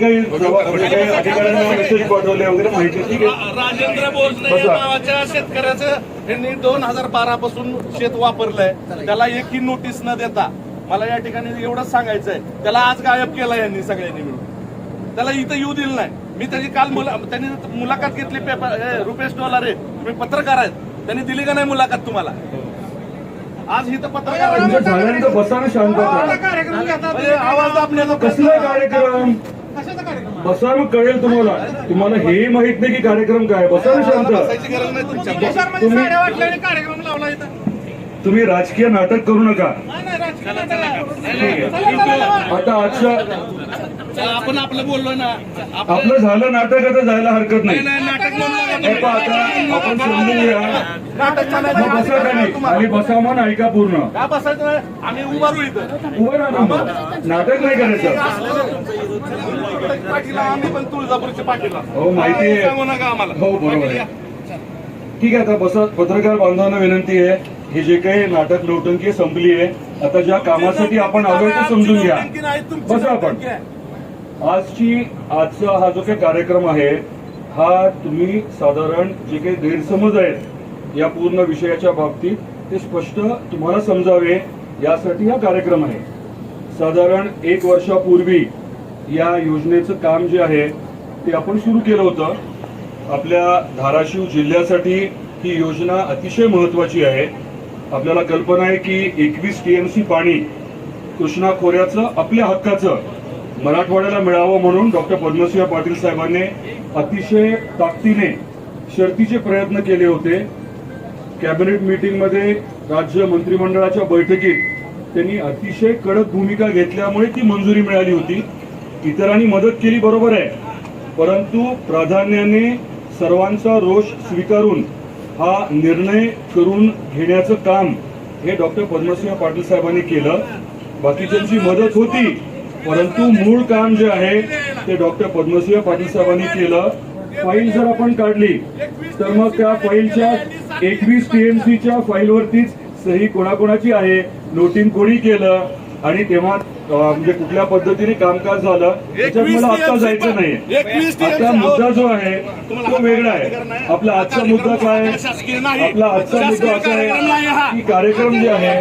काही अधिकाऱ्यांना मेसेज पाठवले वगैरे माहिती राजेंद्र भोसले बसा. नावाच्या शेतकऱ्याचं यांनी दोन हजार बारा पासून शेत वापरलंय. त्याला एकही नोटीस न देता. मला या ठिकाणी एवढंच सांगायचंय. त्याला आज गायब केलं यांनी सगळ्यांनी मिळून. त्याला इथं येऊ दिलं नाही. मी त्याची काल मुला त्यांनी मुलाखत घेतली पेपर हे, रुपेश डोलारे. तुम्ही पत्रकार आहेत. त्यांनी दिली का नाही मुलाखत तुम्हाला? आज इथं पत्रकार सगळ्यांचं बसा ना शांतता म्हणजे आवाज दाबण्याचा प्रश्न कसला कार्यक्रम बसा मग कळेल तुम्हाला तुम्हाला हेही माहीत नाही की कार्यक्रम काय बसा ना शांत तुम्ही कार्यक्रम लावला इथं तुम्ही राजकीय नाटक करू नका. आता आजच्या आपण आपलं बोललोय ना. आपलं झालं नाटक आता जायला हरकत नाही. नाही म्हणू हे आता आपण समजून घ्या नाटक मग बसा बसा मग ऐका पूर्ण. का बसायचं? नाही? आम्ही उभारू इथं. उभं. नाटक नाही करायचं. पाठीला आम्ही पण तुळजापूरच्या पाठीला. हो माहिती आहे. सांगू नका आम्हाला. हो बरोबर आहे. ठीक आहे आता बसा. पत्रकार बांधवांना विनंती आहे. हे जे काही नाटक नौटंकी संपली आहे आता ज्या कामासाठी आपण आलोय ते समजून घ्या. बसा आपण. आजची आजचा हा जो काही कार्यक्रम आहे हा तुम्ही साधारण जे काही गैरसमज आहेत या पूर्ण विषयाच्या बाबतीत ते स्पष्ट तुम्हाला समजावे यासाठी हा कार्यक्रम आहे. साधारण एक वर्षापूर्वी या योजनेचं काम जे आहे ते आपण सुरू केलं होतं. आपल्या धाराशिव जिल्ह्यासाठी ही योजना अतिशय महत्वाची आहे. आपल्याला कल्पना आहे की एकवीस टीएमसी पाणी कृष्णा खोऱ्याचं आपल्या हक्काचं मराठवाड्याला मिळावं म्हणून डॉक्टर पद्मसिंह पाटील साहेबांनी अतिशय ताकदीने शर्तीचे प्रयत्न केले होते. कॅबिनेट मीटिंगमध्ये राज्य मंत्रिमंडळाच्या बैठकीत त्यांनी अतिशय कडक भूमिका घेतल्यामुळे ती मंजुरी मिळाली होती. इतरांनी मदत केली बरोबर आहे. परंतु प्राधान्याने सर्वांचा रोष स्वीकारून हा निर्णय करून घेण्याचं काम हे डॉक्टर पद्मसिंह पाटील साहेबांनी केलं. बाकीच्यांची मदत होती परंतु मूळ काम जे आहे ते डॉक्टर पद्मसिंह पाटील साहेबांनी केलं. फाईल जर आपण काढली तर मग त्या फाईलच्या एकवीस टीएमसीच्या फाईलवरतीच सही कोणाकोणाची आहे नोटिंग कोणी केलं आणि तेव्हा म्हणजे कुठल्या पद्धतीने कामकाज झालं त्याच्यात मला आता जायचं नाही एकवीस आता मुद्दा जो आहे तो वेगळा आहे. आपला आजचा मुद्दा काय आपला आजचा मुद्दा असा आहे की कार्यक्रम जे आहे